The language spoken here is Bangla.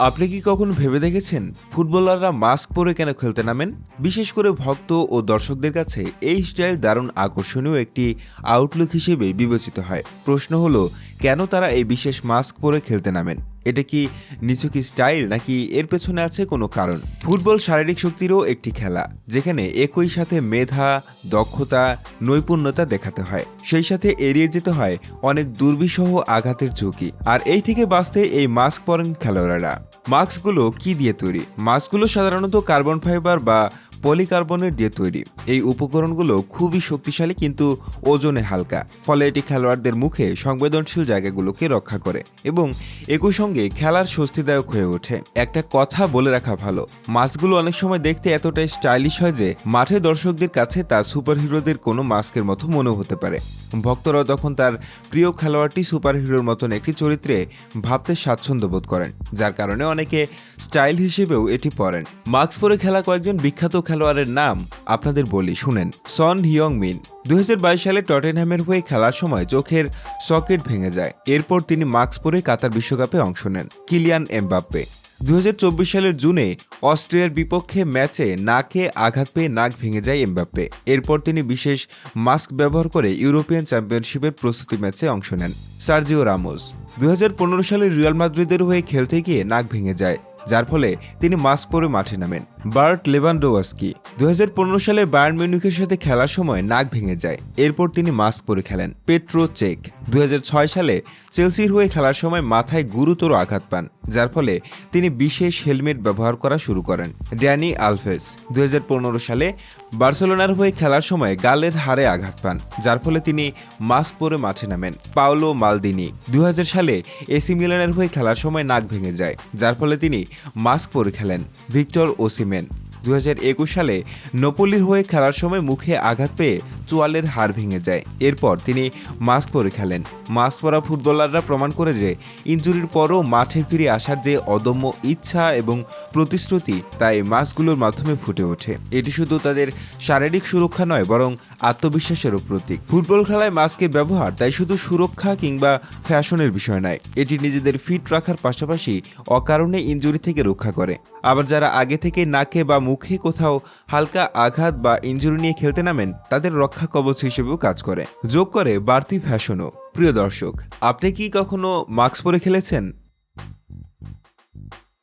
আপনি কি কখনো ভেবে দেখেছেন ফুটবলাররা মাস্ক পরে কেন খেলতে নামেন? বিশেষ করে ভক্ত ও দর্শকদের কাছে এই স্টাইল দারুণ আকর্ষণীয় একটি আউটলুক হিসেবে বিবেচিত হয়। প্রশ্ন হলো, কেন তারা এই বিশেষ মাস্ক পরে খেলতে নামেন? এটা কি নিছকি স্টাইল নাকি এর পেছনে আছে কোনো কারণ? ফুটবল শারীরিক শক্তিরও একটি খেলা, যেখানে একই সাথে মেধা, দক্ষতা, নৈপুণ্যতা দেখাতে হয়। সেই সাথে এড়িয়ে যেতে হয় অনেক দুর্বিষহ আঘাতের ঝুঁকি। আর এই থেকে বাঁচতে এই মাস্ক পরেন খেলোয়াড়েরা। মাস্কগুলো কি দিয়ে তৈরি? মাস্কগুলো সাধারণত কার্বন ফাইবার বা পলিকার্বনের দিয়ে তৈরি। এই উপকরণগুলো খুবই শক্তিশালী কিন্তু ওজনে হালকা। ফলে এটি খেলোয়াড়দের মুখে সংবেদনশীল জায়গাগুলোকে রক্ষা করে এবং একই সঙ্গে খেলার স্বস্তিদায়ক হয়ে ওঠে। একটা কথা বলে রাখা ভালো মাস্কগুলো অনেক সময় দেখতে এতটাই স্টাইলিশ হয় যে মাঠে দর্শকদের কাছে তা সুপারহিরোদের কোনো মাস্কের মতো মনে হতে পারে। ভক্তরা তখন তার প্রিয় খেলোয়াড়টি সুপারহিরোর মতন একটি চরিত্রে ভাবতে স্বাচ্ছন্দ্য বোধ করেন, যার কারণে অনেকে স্টাইল হিসেবেও এটি পরেন। মাস্ক পরে খেলা কয়েকজন বিখ্যাত খেলোয়াড়ের নাম আপনাদের বলি শুনেন, সন হিয়ং মিন দুই হাজার বাইশ সালে টটেনহ্যামের হয়ে খেলার সময় চোখের সকেট ভেঙে যায়। এরপর তিনি মাস্ক পরে কাতার বিশ্বকাপে অংশ নেন, কিলিয়ান এমবাপ্পে। দুই সালের জুনে অস্ট্রিয়ার বিপক্ষে ম্যাচে নাকে আঘাত পেয়ে নাক ভেঙে যায় এমবাপ্পে। এরপর তিনি বিশেষ মাস্ক ব্যবহার করে ইউরোপিয়ান চ্যাম্পিয়নশিপের প্রস্তুতি ম্যাচে অংশ নেন, সার্জিও রামোস। দুই হাজার পনেরো সালে রিয়াল মাদ্রিদের হয়ে খেলতে গিয়ে নাক ভেঙে যায়, যার ফলে তিনি মাস্ক পরে মাঠে নামেন। বার্ট লেভানডোয়াস্কি দু সালে বায়ার্ন মিউনিখের সাথে খেলার সময় নাক ভেঙে যায়। এরপর তিনি মাস্ক পরে খেলেন। পেট্রো চেক দু সালে চেলসির হয়ে খেলার সময় মাথায় গুরুতর আঘাত পান, যার ফলে তিনি বিশেষ হেলমেট ব্যবহার করা শুরু করেন। ড্যানি আলভেস দু সালে বার্সেলোনার হয়ে খেলার সময় গালের হারে আঘাত পান, যার ফলে তিনি মাস্ক পরে মাঠে নামেন। পাওলো মালদিনি দুই হাজার সালে এসি মিলানের হয়ে খেলার সময় নাক ভেঙে যায়, যার ফলে তিনি মাস্ক পরে খেলেন। ভিক্টর argument দু হাজার একুশ সালে নপল্লির হয়ে খেলার সময় মুখে আঘাত পেয়ে চোয়ালের হাড় ভেঙে যায়। এরপর তিনি মাস্ক পরে খেলেন। মাস্ক পরা ফুটবলাররা প্রমাণ করে যে ইঞ্জুরির পরও মাঠে ফিরে আসার যে অদম্য ইচ্ছা এবং প্রতিশ্রুতি, তা এই মাস্কগুলোর মাধ্যমে ফুটে ওঠে। এটি শুধু তাদের শারীরিক সুরক্ষা নয়, বরং আত্মবিশ্বাসেরও প্রতীক। ফুটবল খেলায় মাস্কের ব্যবহার তাই শুধু সুরক্ষা কিংবা ফ্যাশনের বিষয় নয়, এটি নিজেদের ফিট রাখার পাশাপাশি অকারণে ইঞ্জুরি থেকে রক্ষা করে। আবার যারা আগে থেকে নাকে বা মুখে কোথাও হালকা আঘাত বা ইঞ্জুরি নিয়ে খেলতে নামেন, তাদের রক্ষা কবচ হিসেবেও কাজ করে। যোগ করে বাড়তি ফ্যাশনও প্রিয় দর্শক, আপনি কি কখনো মাস্ক পরে খেলেছেন?